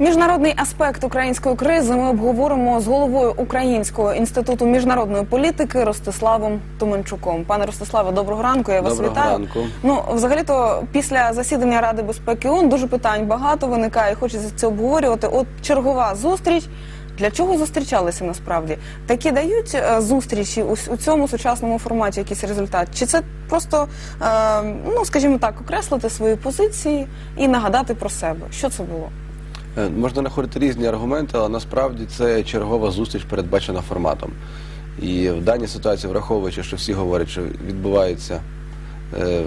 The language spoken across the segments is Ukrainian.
Міжнародний аспект української кризи ми обговоримо з головою Українського інституту міжнародної політики Ростиславом Томенчуком. Пане Ростиславе, доброго ранку. Я вас Доброго вітаю. ранку. Ну, взагалі-то після засідання Ради безпеки ООН дуже питань багато виникає. Хочеться це обговорювати. От чергова зустріч. Для чого зустрічалися насправді? Такі дають е, зустрічі у, у цьому сучасному форматі якийсь результат? Чи це просто, е, ну скажімо так, окреслити свої позиції і нагадати про себе? Що це було? Е, Можна знаходити різні аргументи, але насправді це чергова зустріч передбачена форматом. І в даній ситуації, враховуючи, що всі говорять, що відбувається е,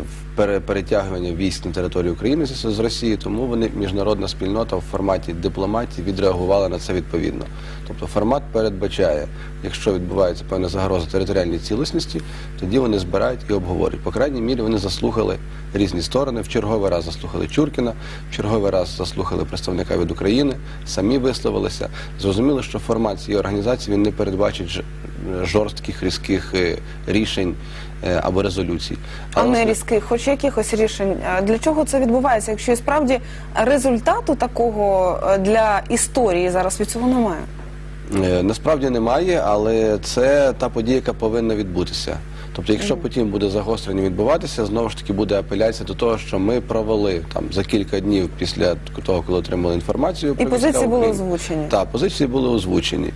перетягування військ на територію України з Росії, тому вони міжнародна спільнота в форматі дипломатії відреагувала на це відповідно. Тобто формат передбачає, якщо відбувається певна загроза територіальній цілісності, тоді вони збирають і обговорюють. По крайній мірі вони заслухали різні сторони. В черговий раз заслухали Чуркіна, в черговий раз заслухали представника від України, самі висловилися. Зрозуміло, що формат цієї організації він не передбачить жорстких різких е, рішень або резолюцій. А не різких, хоч якихось рішень. Е, Для чого це відбувається? Якщо і справді результату такого е, для історії зараз від цього немає. Е, Насправді немає, але це та подія, яка повинна відбутися. Тобто, якщо потім буде загострення відбуватися, знову ж таки буде апеляція до того, що ми провели там за кілька днів після того, коли отримали інформацію. І позиції були озвучені. Так, позиції були озвучені.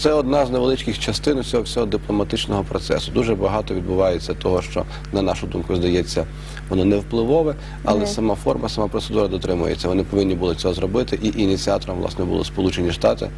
Це одна з невеличких частин цього всього дипломатичного процесу. Дуже багато відбувається того, що на нашу думку здається, воно не впливове, але сама форма, сама процедура дотримується. Вони повинні були цього зробити, і ініціатором власне були Сполучені Штати.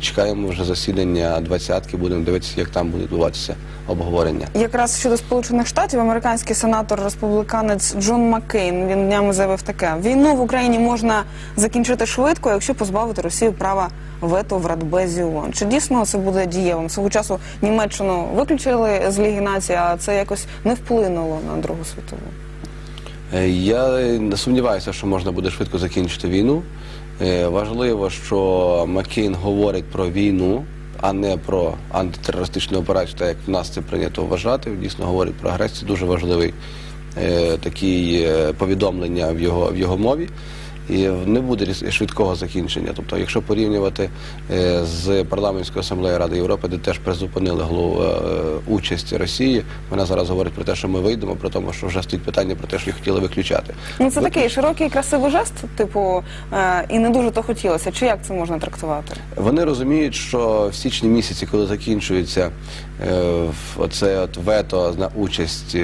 Чекаємо вже засідання двадцятки. Будемо дивитися, як там буде відбуватися обговорення. Якраз щодо Сполучених Штатів, американський сенатор республіканець Джон Маккейн він днями заявив таке: війну в Україні можна закінчити швидко, якщо позбавити Росію права вето в Радбезі ООН. Чи дійсно це буде дієвим? Свого часу Німеччину виключили з Ліги націй, а це якось не вплинуло на Другу світову. Е, Я не сумніваюся, що можна буде швидко закінчити війну. Е, Важливо, що Маккейн говорить про війну, а не про антитерористичну операцію, так як в нас це прийнято вважати. Дійсно говорить про агресію. Дуже важливий е, такий е, повідомлення в його, в його мові. І не буде швидкого закінчення. Тобто, якщо порівнювати е, з парламентською асамблеєю Ради Європи, де теж призупинили е, участь Росії, вона зараз говорить про те, що ми вийдемо, про тому, що вже стоїть питання про те, що їх хотіли виключати. Ну це такий широкий красивий жест, типу, е, і не дуже то хотілося. Чи як це можна трактувати? Вони розуміють, що в січні місяці, коли закінчується оце от вето на участь,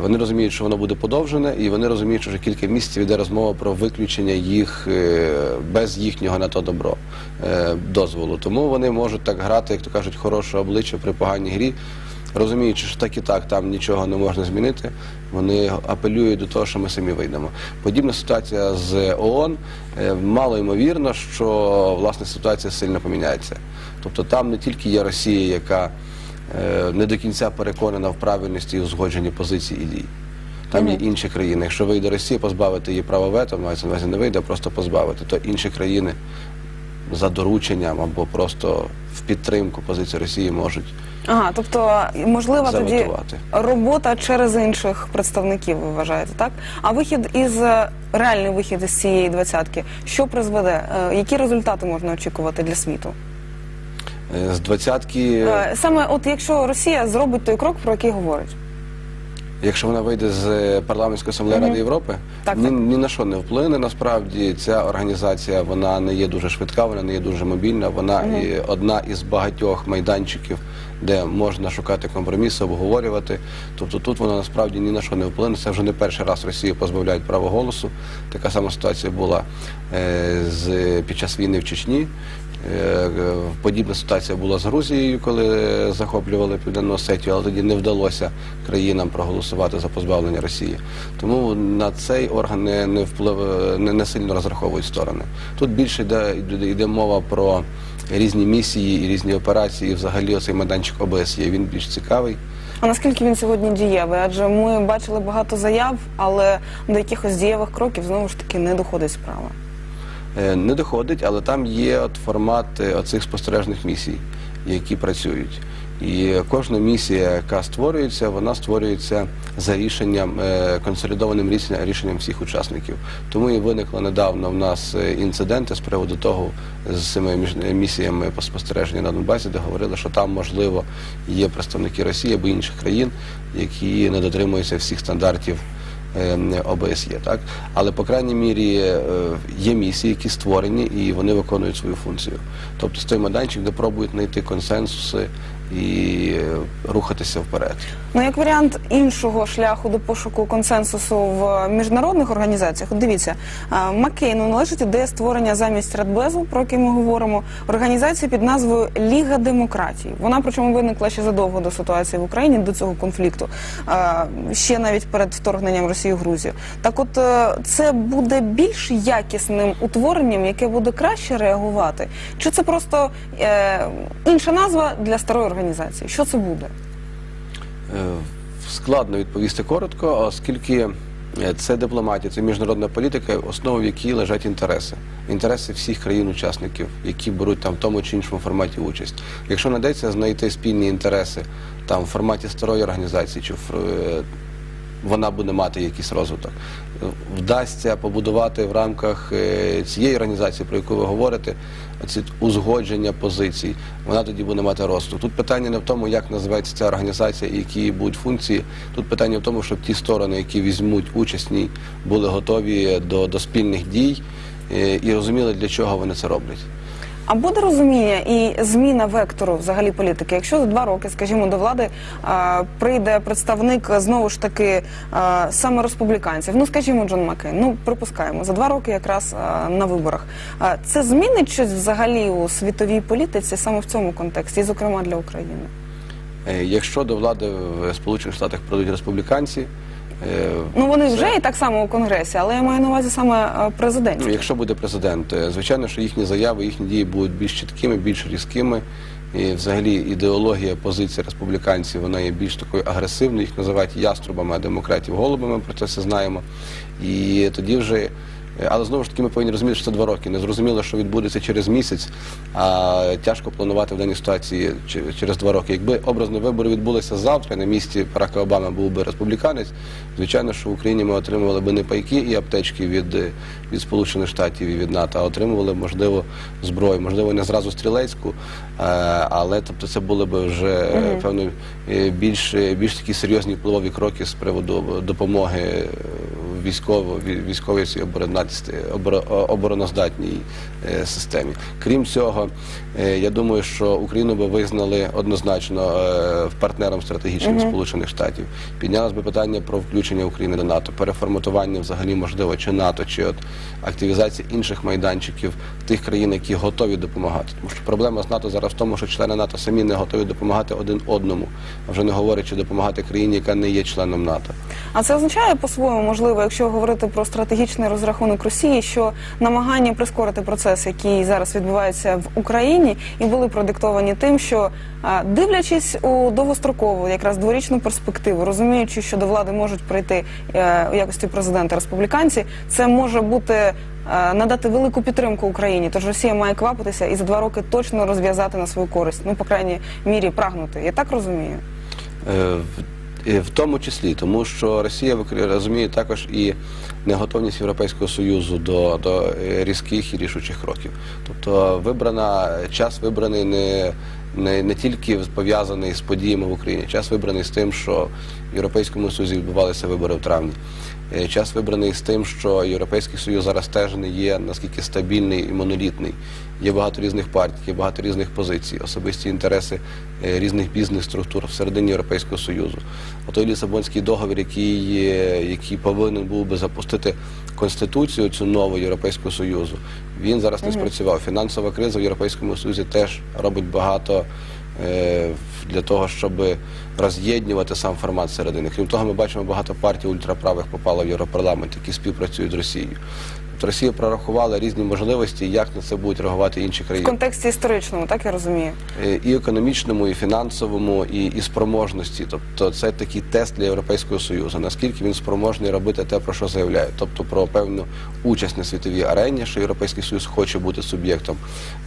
вони розуміють, що воно буде подовжене, і вони розуміють, що вже кілька місяців йде розмова про виключення їх е, без їхнього на то добро е, дозволу. Тому вони можуть так грати, як то кажуть, хороше обличчя при поганій грі. Розуміючи, що так і так там нічого не можна змінити, вони апелюють до того, що ми самі вийдемо. Подібна ситуація з ООН е, мало ймовірно, що власне ситуація сильно поміняється. Тобто там не тільки є Росія, яка не до кінця переконана в правильності і узгодженні позицій і дій. Там є інші країни. Якщо вийде Росія, позбавити її права вето, мається на увазі не вийде, а просто позбавити, то інші країни за дорученням або просто в підтримку позиції Росії можуть Ага, тобто можлива тоді заветувати. робота через інших представників, ви вважаєте, так? А вихід із е, реальний вихід із цієї двадцятки, що призведе? Е, Які результати можна очікувати для світу? Е, З двадцятки, Е, Саме от якщо Росія зробить той крок, про який говорить. якщо вона вийде з парламентської асамблеї Ради Європи, Так, ні, так. ні на що не вплине. Насправді ця організація вона не є дуже швидка, вона не є дуже мобільна. Вона і одна із багатьох майданчиків, де можна шукати компроміси, обговорювати. Тобто тут вона насправді ні на що не вплине. Це вже не перший раз Росію позбавляють права голосу. Така сама ситуація була е, з під час війни в Чечні. Е, Подібна ситуація була з Грузією, коли захоплювали Південну Осетію, але тоді не вдалося країнам проголосувати за позбавлення Росії. Тому на цей орган не, не вплив не, не сильно розраховують сторони. Тут більше йде, йде, мова про різні місії і різні операції. Взагалі оцей майданчик ОБСЄ він більш цікавий. А наскільки він сьогодні дієвий? Адже ми бачили багато заяв, але до якихось дієвих кроків знову ж таки не доходить справа. Е, Не доходить, але там є от формат е, оцих спостережних місій, які працюють. І кожна місія, яка створюється, вона створюється за рішенням е, консолідованим рішенням, всіх учасників. Тому і виникли недавно в нас інциденти з приводу того з цими місіями по спостереженню на Донбасі, де говорили, що там можливо є представники Росії або інших країн, які не дотримуються всіх стандартів ОБСЄ, так але по крайній мірі е, є місії, які створені, і вони виконують свою функцію. Тобто це той майданчик, де пробують знайти консенсуси і е, рухатися вперед. Ну, як варіант іншого шляху до пошуку консенсусу в міжнародних організаціях, от дивіться, а, Маккейну належить ідея створення замість Радбезу, про який ми говоримо, організації під назвою Ліга демократії. Вона причому виникла ще задовго до ситуації в Україні, до цього конфлікту, ще навіть перед вторгненням Росії в Грузію. Так, от е, це буде більш якісним утворенням, яке буде краще реагувати, чи це просто е, інша назва для старої організації? Що це буде? Е, Складно відповісти коротко, оскільки е, це дипломатія, це міжнародна політика, в якій лежать інтереси. Інтереси всіх країн-учасників, які беруть там в тому чи іншому форматі участь. Якщо надеться знайти спільні інтереси там в форматі старої організації, чи в, е, вона буде мати якийсь розвиток, вдасться побудувати в рамках е, цієї організації, про яку ви говорите, ці узгодження позицій, вона тоді буде мати розвиток. Тут питання не в тому, як називається ця організація і які будуть функції. Тут питання в тому, щоб ті сторони, які візьмуть участь в ній, були готові до, до спільних дій е, і розуміли, для чого вони це роблять. А буде розуміння і зміна вектору взагалі політики, якщо за два роки, скажімо, до влади а, прийде представник знову ж таки а, саме республіканців, ну скажімо, Джон Маккейн, ну припускаємо за два роки якраз а, на виборах. А, це змінить щось взагалі у світовій політиці саме в цьому контексті, зокрема для України. Е, Якщо до влади в Сполучених Штатах прийдуть республіканці, Ну вони вже і так само у конгресі, але я маю на увазі саме президент. Ну, якщо буде президент, е, звичайно, що їхні заяви, їхні дії будуть більш чіткими, більш різкими. І взагалі ідеологія, позиція республіканців вона є більш такою агресивною, їх називають яструбами, а демократів голубами, про це все знаємо. І тоді вже. Е, Але знову ж таки ми повинні розуміти, що це два роки. Не зрозуміло, що відбудеться через місяць, а тяжко планувати в даній ситуації через два роки. Якби образно вибори відбулися завтра, на місці Барака Обами був би республіканець, звичайно, що в Україні ми отримували би не пайки і аптечки від, е, від Сполучених Штатів і від НАТО, а отримували, можливо, зброю, можливо, не зразу стрілецьку, е, але тобто це були б вже певно більш, більш такі серйозні впливові кроки з приводу допомоги військово, вій- військовій обороноздатній е, системі. Крім цього, е, я думаю, що Україну би визнали однозначно е, партнером стратегічним Сполучених Штатів. Піднялось би питання про включення України до НАТО, переформатування взагалі можливо чи НАТО, чи от активізація інших майданчиків тих країн, які готові допомагати. Тому що проблема з НАТО зараз в тому, що члени НАТО самі не готові допомагати один одному, а вже не говорячи допомагати країні, яка не є членом НАТО. А це означає по-своєму, можливо, якщо говорити про стратегічний розрахунок Росії, що намагання прискорити процес, який зараз відбувається в Україні, і були продиктовані тим, що дивлячись у довгострокову, якраз дворічну перспективу, розуміючи, що до влади можуть прийти е, у якості президента республіканці, це може бути. е, Надати велику підтримку Україні, тож Росія має квапитися і за два роки точно розв'язати на свою користь. Ну, по крайній мірі, прагнути. Я так розумію. Е, в- тому числі, тому що Росія розуміє також і неготовність Європейського Союзу до, до е, різких і рішучих кроків. Тобто вибрана час вибраний не, не, не тільки пов'язаний з подіями в Україні, час вибраний з тим, що в Європейському Союзі відбувалися вибори в травні. Е, Час вибраний з тим, що Європейський Союз зараз теж не є наскільки стабільний і монолітний. Є багато різних партій, є багато різних позицій, особисті інтереси е, різних бізнес-структур всередині Європейського Союзу. Отой Лісабонський договір, який, який повинен був би запустити конституцію цю нову Європейського Союзу, він зараз не спрацював. Фінансова криза в Європейському Союзі теж робить багато для того, щоб роз'єднувати сам формат середини. Крім того, ми бачимо багато партій ультраправих попало в Європарламент, які співпрацюють з Росією. Тобто Росія прорахувала різні можливості, як на це будуть реагувати інші В країни. контексті історичному, так я розумію. Е, і економічному, і фінансовому, і, і спроможності. Тобто це такий тест для Європейського Союзу. Наскільки він спроможний робити те, про що заявляє, тобто про певну участь на світовій арені, що Європейський Союз хоче бути суб'єктом,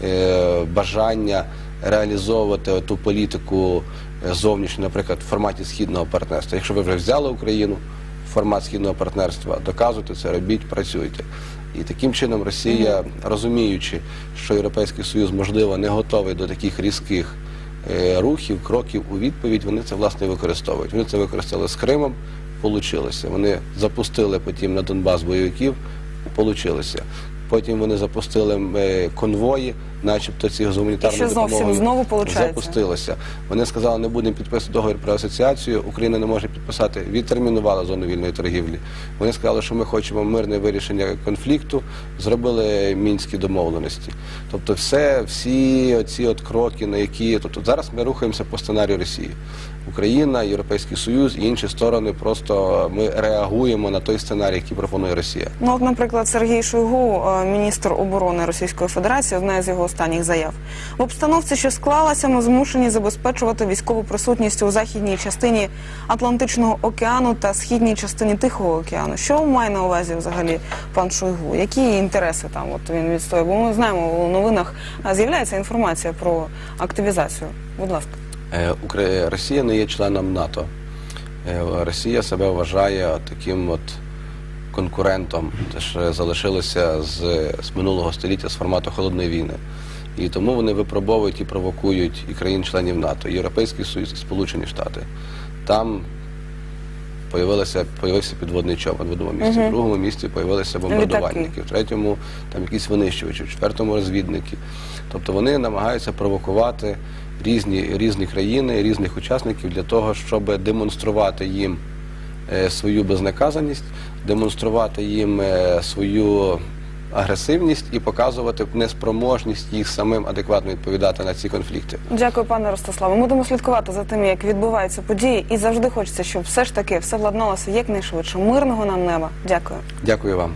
е, бажання реалізовувати ту політику е, зовнішні, наприклад, в форматі східного партнерства. Якщо ви вже взяли Україну в формат східного партнерства, доказуйте це, робіть, працюйте. І таким чином Росія, розуміючи, що Європейський Союз, можливо, не готовий до таких різких е, рухів, кроків у відповідь, вони це власне використовують. Вони це використали з Кримом, получилося. Вони запустили потім на Донбас бойовиків, получилося. Потім вони запустили е, конвої, начебто ці з гуманітарною допомогою знову запустилося. Вони сказали, не будемо підписувати договір про асоціацію. Україна не може підписати. Відтермінувала зону вільної торгівлі. Вони сказали, що ми хочемо мирне вирішення конфлікту. Зробили мінські домовленості. Тобто, все, всі оці от кроки, на які тобто зараз ми рухаємося по сценарію Росії. Україна, Європейський Союз і інші сторони просто ми реагуємо на той сценарій, який пропонує Росія. Ну, от, наприклад, Сергій Шойгу, е, міністр оборони Російської Федерації, одна з його останніх заяв. В обстановці, що склалася, ми змушені забезпечувати військову присутність у західній частині Атлантичного океану та східній частині Тихого океану. Що має на увазі взагалі пан Шойгу? Які інтереси там от він відстоює? Бо ми знаємо, у новинах з'являється інформація про активізацію. Будь ласка. Е, Росія не є членом НАТО. Е, Росія себе вважає таким от конкурентом, те, що залишилося з, з минулого століття, з формату холодної війни. І тому вони випробовують і провокують і країн-членів НАТО, і Європейський Союз, і Сполучені Штати. Там появився підводний човен в одному місці, в другому місці появилися бомбардувальники, в третьому там якісь винищувачі, в четвертому розвідники. Тобто вони намагаються провокувати різні, різні країни, різних учасників для того, щоб демонструвати їм свою безнаказаність, демонструвати їм е, свою агресивність і показувати неспроможність їх самим адекватно відповідати на ці конфлікти. Дякую, пане Ростиславе. Ми будемо слідкувати за тим, як відбуваються події, і завжди хочеться, щоб все ж таки все владналося якнайшвидше. Мирного нам неба. Дякую. Дякую вам.